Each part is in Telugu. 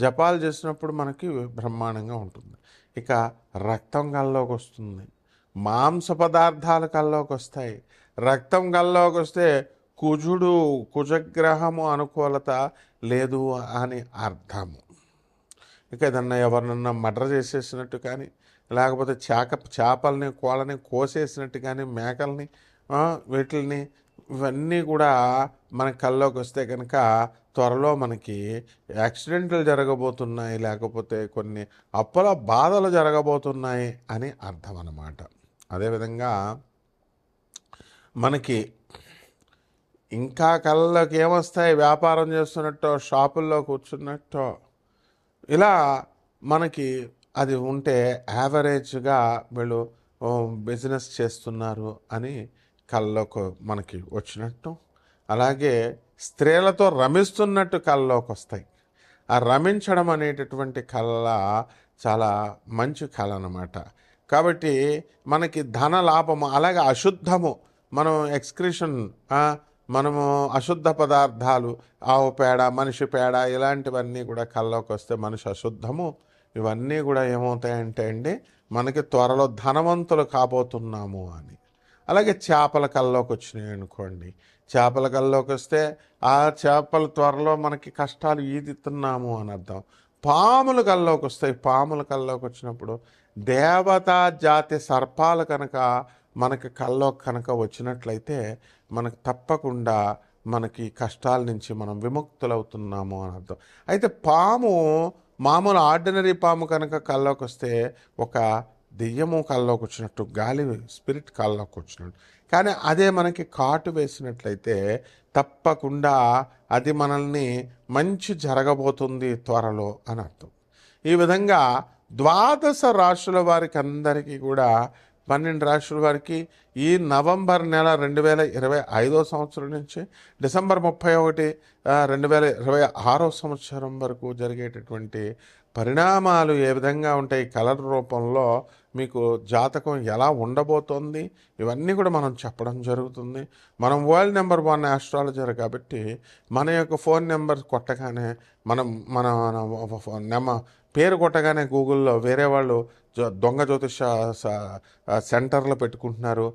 జపాలు చేసినప్పుడు మనకి బ్రహ్మాండంగా ఉంటుంది. ఇక రక్తం కల్లోకి వస్తుంది. మాంస పదార్థాలు కల్లోకి వస్తాయి. రక్తం కల్లోకి వస్తే కుజుడు కుజగ్రహము అనుకూలత లేదు అని అర్థము. ఇక ఏదన్నా ఎవరినన్నా మర్డర్ చేసేసినట్టు కానీ లేకపోతే చేక చేపల్ని కోళ్ళని కోసేసినట్టు కానీ మేకల్ని వీటిల్ని ఇవన్నీ కూడా మన కల్లోకి వస్తే కనుక త్వరలో మనకి యాక్సిడెంట్లు జరగబోతున్నాయి లేకపోతే కొన్ని అప్పుల బాధలు జరగబోతున్నాయి అని అర్థం అన్నమాట. అదేవిధంగా మనకి ఇంకా కళ్ళకి ఏమొస్తాయి? వ్యాపారం చేస్తున్నట్టో షాపుల్లో కూర్చున్నట్టో ఇలా మనకి అది ఉంటే యావరేజ్గా వీళ్ళు బిజినెస్ చేస్తున్నారు అని కళ్ళలోకి మనకి వచ్చినట్టు. అలాగే స్త్రీలతో రమిస్తున్నట్టు కళ్ళలోకి వస్తాయి ఆ రమించడం అనేటటువంటి కళ చాలా మంచి కళ అన్నమాట. కాబట్టి మనకి ధన లాభము అలాగే అశుద్ధము. మనం ఎక్స్క్రిషన్ మనము అశుద్ధ పదార్థాలు ఆవు పేడ మనిషి పేడ ఇలాంటివన్నీ కూడా కళ్ళలోకి వస్తే మనిషి అశుద్ధము. ఇవన్నీ కూడా ఏమవుతాయంటే అండి మనకి త్వరలో ధనవంతులు కాబోతున్నాము అని. అలాగే చేపల కల్లోకి వచ్చినాయి అనుకోండి. చేపల కల్లోకి వస్తే ఆ చేపల త్వరలో మనకి కష్టాలు ఈదుతున్నాము అని అర్థం. పాముల కల్లోకి వస్తాయి. పాముల కల్లోకి వచ్చినప్పుడు దేవతా జాతి సర్పాలు కనుక మనకి కల్లో కనుక వచ్చినట్లయితే మనకు తప్పకుండా మనకి కష్టాల నుంచి మనం విముక్తులవుతున్నాము అని అర్థం. అయితే పాము మామూలు ఆర్డినరీ పాము కనుక కల్లోకి వస్తే ఒక దెయ్యము కల్లోకి వచ్చినట్టు గాలి స్పిరిట్ కల్లోకి వచ్చినట్టు. కానీ అదే మనకి కాటు వేసినట్లయితే తప్పకుండా అది మనల్ని మంచి జరగబోతుంది త్వరలో అని అర్థం. ఈ విధంగా ద్వాదశ రాశుల వారికి అందరికీ కూడా పన్నెండు రాశుల వారికి ఈ నవంబర్ నెల రెండు వేల ఇరవై ఐదో సంవత్సరం నుంచి డిసెంబర్ ముప్పై ఒకటి రెండు వేల ఇరవై ఆరో సంవత్సరం వరకు జరిగేటటువంటి పరిణామాలు ఏ విధంగా ఉంటాయి? కలర్ రూపంలో మీకు జాతకం ఎలా ఉండబోతోంది? ఇవన్నీ కూడా మనం చెప్పడం జరుగుతుంది. మనం వరల్డ్ నెంబర్ వన్ ఆస్ట్రాలజర్ కాబట్టి మన యొక్క ఫోన్ నెంబర్ కొట్టగానే మనం మన మన నెమ పేరు కొట్టగానే గూగుల్లో వేరే వాళ్ళు దొంగ జ్యోతిష స- సెంటర్లు పెట్టుకుంటున్నారు.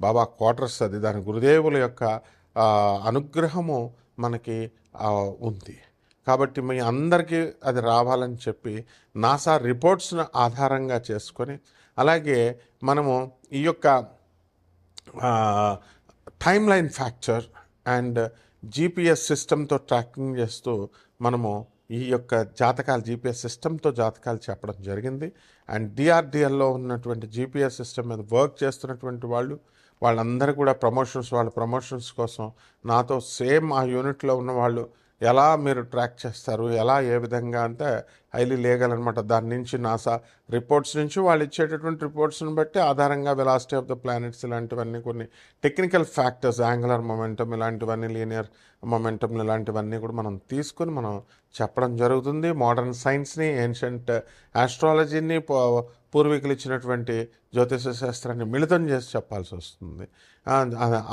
బాబా క్వార్టర్స్ అది దాని గురుదేవుల యొక్క అనుగ్రహము మనకి ఉంది. కాబట్టి మీ అందరికీ అది రావాలని చెప్పి నాసా రిపోర్ట్స్ను ఆధారంగా చేసుకొని అలాగే మనము ఈ యొక్క టైమ్ లైన్ ఫ్యాక్చర్ అండ్ జీపీఎస్ సిస్టమ్తో ట్రాకింగ్ చేస్తూ మనము ఈ యొక్క జాతకాలు జీపీఎస్ సిస్టమ్తో జాతకాలు చెప్పడం జరిగింది. అండ్ డిఆర్డిఎల్లో ఉన్నటువంటి జీపీఎస్ సిస్టమ్ మీద వర్క్ చేస్తున్నటువంటి వాళ్ళు వాళ్ళందరూ కూడా ప్రమోషన్స్ వాళ్ళ ప్రమోషన్స్ కోసం నాతో సేమ్ ఆ యూనిట్లో ఉన్న వాళ్ళు ఎలా మీరు ట్రాక్ చేస్తారు ఎలా ఏ విధంగా అంటే హైలీ లీగల్ అనమాట దాని నుంచి నాసా రిపోర్ట్స్ నుంచి వాళ్ళు ఇచ్చేటటువంటి రిపోర్ట్స్ని బట్టి ఆధారంగా వెలాసిటీ ఆఫ్ ద ప్లానెట్స్ ఇలాంటివన్నీ కొన్ని టెక్నికల్ ఫ్యాక్టర్స్ యాంగులర్ మొమెంటం ఇలాంటివన్నీ లీనియర్ మొమెంటం ఇలాంటివన్నీ కూడా మనం తీసుకొని మనం చెప్పడం జరుగుతుంది. మోడర్న్ సైన్స్ని ఏన్షంట్ ఆస్ట్రాలజీని పూర్వీకులు ఇచ్చినటువంటి జ్యోతిష శాస్త్రాన్ని మిళితం చేసి చెప్పాల్సి వస్తుంది.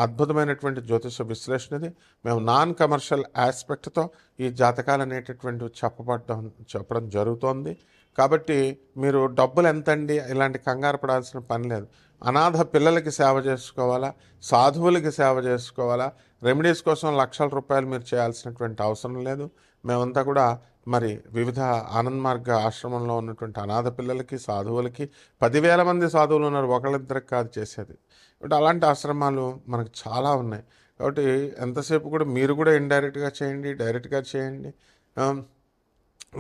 అద్భుతమైనటువంటి జ్యోతిష విశ్లేషణ ఇది మేము నాన్ కమర్షియల్ ఆస్పెక్ట్తో ఈ జాతకాలు అనేటటువంటి చెప్పబడడం చెప్పడం జరుగుతోంది. కాబట్టి మీరు డబ్బులు ఎంతండి? ఇలాంటి కంగారు పడాల్సిన పని లేదు. అనాథ పిల్లలకి సేవ చేసుకోవాలా? సాధువులకి సేవ చేసుకోవాలా? రెమెడీస్ కోసం లక్షల రూపాయలు మీరు చేయాల్సినటువంటి అవసరం లేదు. మేమంతా కూడా మరి వివిధ ఆనంద్ మార్గ ఆశ్రమంలో ఉన్నటువంటి అనాథ పిల్లలకి సాధువులకి పదివేల మంది సాధువులు ఉన్నారు. ఒకళ్ళిద్దరికి కాదు చేసేది. కాబట్టి అలాంటి ఆశ్రమాలు మనకు చాలా ఉన్నాయి. కాబట్టి ఎంతసేపు కూడా మీరు కూడా ఇండైరెక్ట్గా చేయండి డైరెక్ట్గా చేయండి.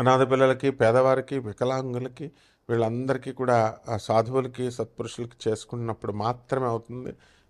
అనాథ పిల్లలకి పేదవారికి వికలాంగులకి వీళ్ళందరికీ కూడా సాధువులకి సత్పురుషులకి చేసుకున్నప్పుడు మాత్రమే అవుతుంది.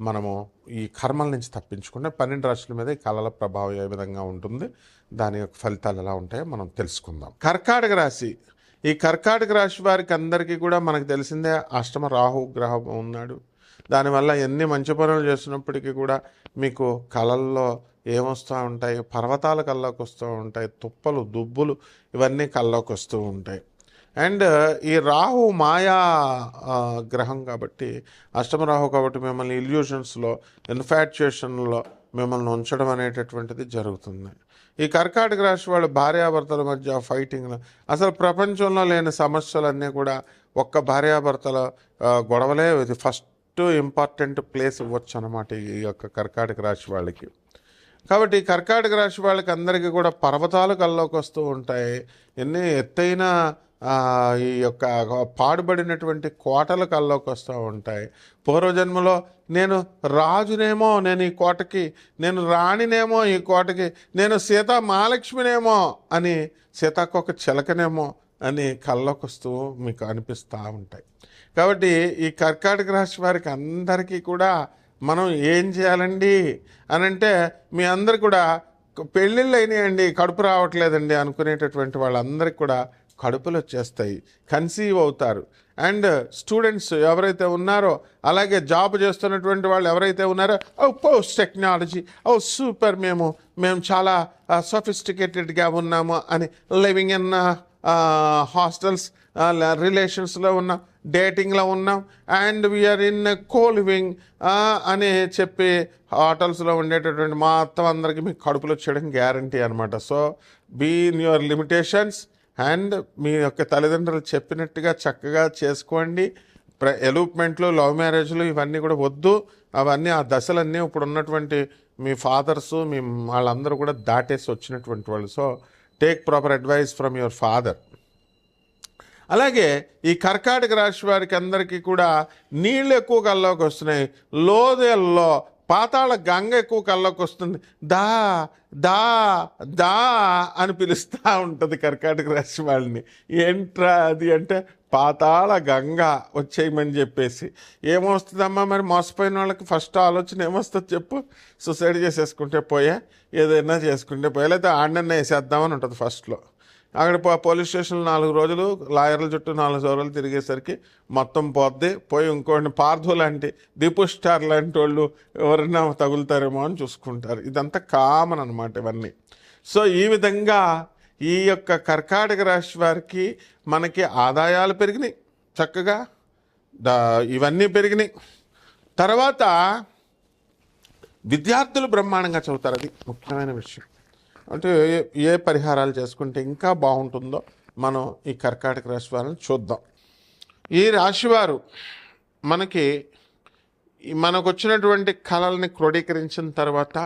మనము ఈ కర్మల నుంచి తప్పించుకుంటే పన్నెండు రాశుల మీద ఈ కళల ప్రభావం ఏ విధంగా ఉంటుంది దాని యొక్క ఫలితాలు ఎలా ఉంటాయో మనం తెలుసుకుందాం. కర్కాటక రాశి. ఈ కర్కాటక రాశి వారికి అందరికీ కూడా మనకు తెలిసిందే అష్టమ రాహు గ్రహం ఉన్నాడు. దానివల్ల ఎన్ని మంచి పనులు చేసినప్పటికీ కూడా మీకు కళల్లో ఏమొస్తూ ఉంటాయి పర్వతాల కళ్ళకు వస్తూ ఉంటాయి తుప్పలు దుబ్బులు ఇవన్నీ కళ్ళలోకి వస్తూ ఉంటాయి. అండ్ ఈ రాహు మాయా గ్రహం కాబట్టి అష్టమ రాహు కాబట్టి మిమ్మల్ని ఇల్యూషన్స్లో ఇన్ఫాక్చుయేషన్లో మిమ్మల్ని ఉంచడం అనేటటువంటిది జరుగుతుంది. ఈ కర్కాటక రాశి వాళ్ళు భార్యాభర్తల మధ్య ఫైటింగ్లో అసలు ప్రపంచంలో లేని సమస్యలన్నీ కూడా ఒక్క భార్యాభర్తల గొడవలే ఇది ఫస్ట్ ఇంపార్టెంట్ ప్లేస్ ఇవ్వచ్చు అనమాట ఈ యొక్క కర్కాటక రాశి వాళ్ళకి. కాబట్టి కర్కాటక రాశి వాళ్ళకి అందరికీ కూడా పర్వతాలు కల్లోకి వస్తూ ఉంటాయి. ఎన్ని ఎత్తైన ఈ యొక్క పాడుబడినటువంటి కోటలు కల్లోకి వస్తూ ఉంటాయి. పూర్వజన్మలో నేను రాజునేమో నేను ఈ కోటకి నేను రాణినేమో ఈ కోటకి నేను సీత మహాలక్ష్మినేమో అని సీతాకొక చిలకనేమో అని కళ్ళకు వస్తూ మీకు అనిపిస్తూ ఉంటాయి. కాబట్టి ఈ కర్కాటక రాశి వారికి అందరికీ కూడా మనం ఏం చేయాలండి? అని అంటే మీ అందరు కూడా పెళ్ళిళ్ళు అయినాయండి కడుపు రావట్లేదండి అనుకునేటటువంటి వాళ్ళందరికీ కూడా కడుపులు వచ్చేస్తాయి కన్సీవ్ అవుతారు. అండ్ స్టూడెంట్స్ ఎవరైతే ఉన్నారో అలాగే జాబ్ చేస్తున్నటువంటి వాళ్ళు ఎవరైతే ఉన్నారో oh post technology oh super మేము మేము చాలా సొఫిస్టికేటెడ్గా ఉన్నాము అని లివింగ్ ఇన్ హాస్టల్స్ రిలేషన్స్లో ఉన్నాం డేటింగ్లో ఉన్నాం and we're in co living అని చెప్పి హోటల్స్లో ఉండేటటువంటి మొత్తం అందరికీ మీకు కడుపులో వచ్చేయడం గ్యారంటీ అనమాట so be in your limitations and మీ యొక్క తల్లిదండ్రులు చెప్పినట్టుగా చక్కగా చేసుకోండి. ప్ర ఎలూప్మెంట్లు లవ్ మ్యారేజ్లు ఇవన్నీ కూడా వద్దు. అవన్నీ ఆ దశలన్నీ ఇప్పుడు ఉన్నటువంటి మీ ఫాదర్స్ మీ వాళ్ళందరూ కూడా దాటేసి వచ్చినటువంటి వాళ్ళు. So take proper advice from your father అలాగే ఈ కర్కాటక రాశి వారికి అందరికీ కూడా నీళ్ళు ఎక్కువ కల్లోకి వస్తున్నాయి. లోదేల్లో పాతాళ గంగ ఎక్కువ కళ్ళకు వస్తుంది. దా దా దా అని పిలుస్తూ ఉంటుంది కర్కాటక రాశి వాళ్ళని. ఏంట్రా అది అంటే పాతాళ గంగ వచ్చేయమని చెప్పేసి. ఏమొస్తుందమ్మా మరి మోసపోయిన వాళ్ళకి ఫస్ట్ ఆలోచన ఏమొస్తుంది చెప్పు. సుసైడ్ చేసేసుకుంటే పోయా ఏదైనా చేసుకుంటే పోయా లేకపోతే ఆండన్న వేసేద్దామని ఉంటుంది ఫస్ట్లో అక్కడ పోలీస్ స్టేషన్లో నాలుగు రోజులు లాయర్ల చుట్టూ నాలుగు రోజులు తిరిగేసరికి మొత్తం పోద్ది. పోయి ఇంకోటి పార్థు లాంటి దీపు స్టార్ లాంటి వాళ్ళు ఎవరైనా తగులుతారేమో అని చూసుకుంటారు. ఇదంతా కామన్ అనమాట ఇవన్నీ. సో ఈ విధంగా ఈ యొక్క కర్కాటక రాశి వారికి మనకి ఆదాయాలు పెరిగినాయి. చక్కగా ఇవన్నీ పెరిగినాయి. తర్వాత విద్యార్థులు బ్రహ్మాండంగా చదువుతారు. అది ముఖ్యమైన విషయం. అంటే ఏ- ఏ పరిహారాలు చేసుకుంటే ఇంకా బాగుంటుందో మనం ఈ కర్కాటక రాశి వారిని చూద్దాం. ఈ రాశివారు మనకి మనకు వచ్చినటువంటి కళల్ని క్రోడీకరించిన తర్వాత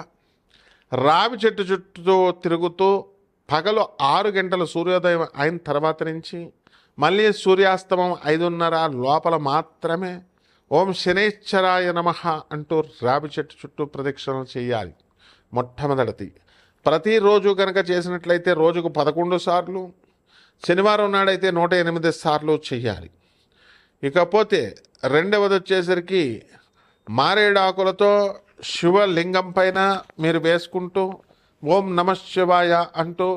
రావి చెట్టు చుట్టూ తిరుగుతూ పగలు ఆరు గంటల సూర్యోదయం అయిన తర్వాత నుంచి మళ్ళీ సూర్యాస్తమం ఐదున్నర లోపల మాత్రమే ఓం శనేశ్వరాయ నమ అంటూ రావి చెట్టు చుట్టూ ప్రదక్షిణలు చేయాలి. మొట్టమొదటిది. ప్రతిరోజు కనుక చేసినట్లయితే రోజుకు పదకొండు సార్లు శనివారం నాడైతే నూట ఎనిమిది సార్లు చేయాలి. ఇకపోతే రెండవది వచ్చేసరికి మారేడాకులతో శివలింగం పైన మీరు వేసుకుంటూ ఓం నమ శివాయ అంటూ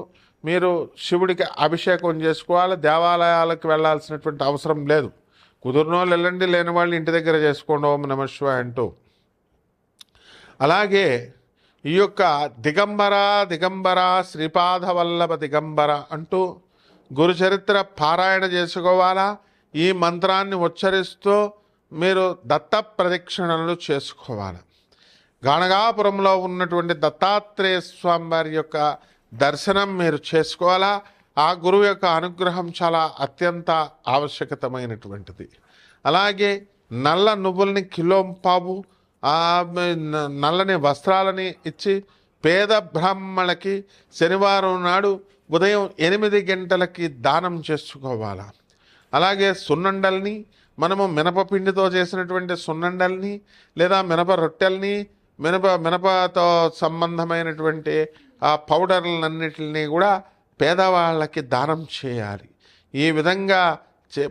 మీరు శివుడికి అభిషేకం చేసుకోవాలి దేవాలయాలకు వెళ్ళాల్సినటువంటి అవసరం లేదు. కుదిరిన వాళ్ళు వెళ్ళండి లేని వాళ్ళు ఇంటి దగ్గర చేసుకోండి ఓం నమ శివాయ అంటూ. అలాగే ఈ యొక్క దిగంబర దిగంబర శ్రీపాదవల్లభ దిగంబర అంటూ గురుచరిత్ర పారాయణ చేసుకోవాలా? ఈ మంత్రాన్ని ఉచ్చరిస్తూ మీరు దత్త ప్రదక్షిణలు చేసుకోవాలి? గణగాపురంలో ఉన్నటువంటి దత్తాత్రేయ స్వామివారి యొక్క దర్శనం మీరు చేసుకోవాలా? ఆ గురువు యొక్క అనుగ్రహం చాలా అత్యంత ఆవశ్యకతమైనటువంటిది. అలాగే నల్ల నువ్వుల్ని కిలో పావు నల్లని వస్త్రాలని ఇచ్చి పేద బ్రాహ్మణులకి శనివారం నాడు ఉదయం ఎనిమిది గంటలకి దానం చేసుకోవాల? అలాగే సున్నండల్ని మనము మినపపిండితో చేసినటువంటి సున్నండల్ని లేదా మినప రొట్టెల్ని మినప మినపతో సంబంధమైనటువంటి ఆ పౌడర్లన్నిటిని కూడా పేదవాళ్ళకి దానం చేయాలి. ఈ విధంగా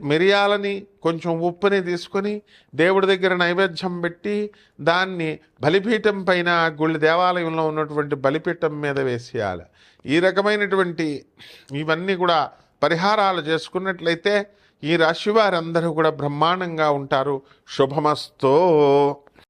మిరియాలని కొంచెం ఉప్పుని తీసుకొని దేవుడి దగ్గర నైవేద్యం పెట్టి దాన్ని బలిపీఠం పైన గుళ్ళ దేవాలయంలో ఉన్నటువంటి బలిపీఠం మీద వేసేయాలి. ఈ రకమైనటువంటి ఇవన్నీ కూడా పరిహారాలు చేసుకున్నట్లయితే ఈ రాశి వారందరూ కూడా బ్రహ్మాండంగా ఉంటారు. శుభమస్తో.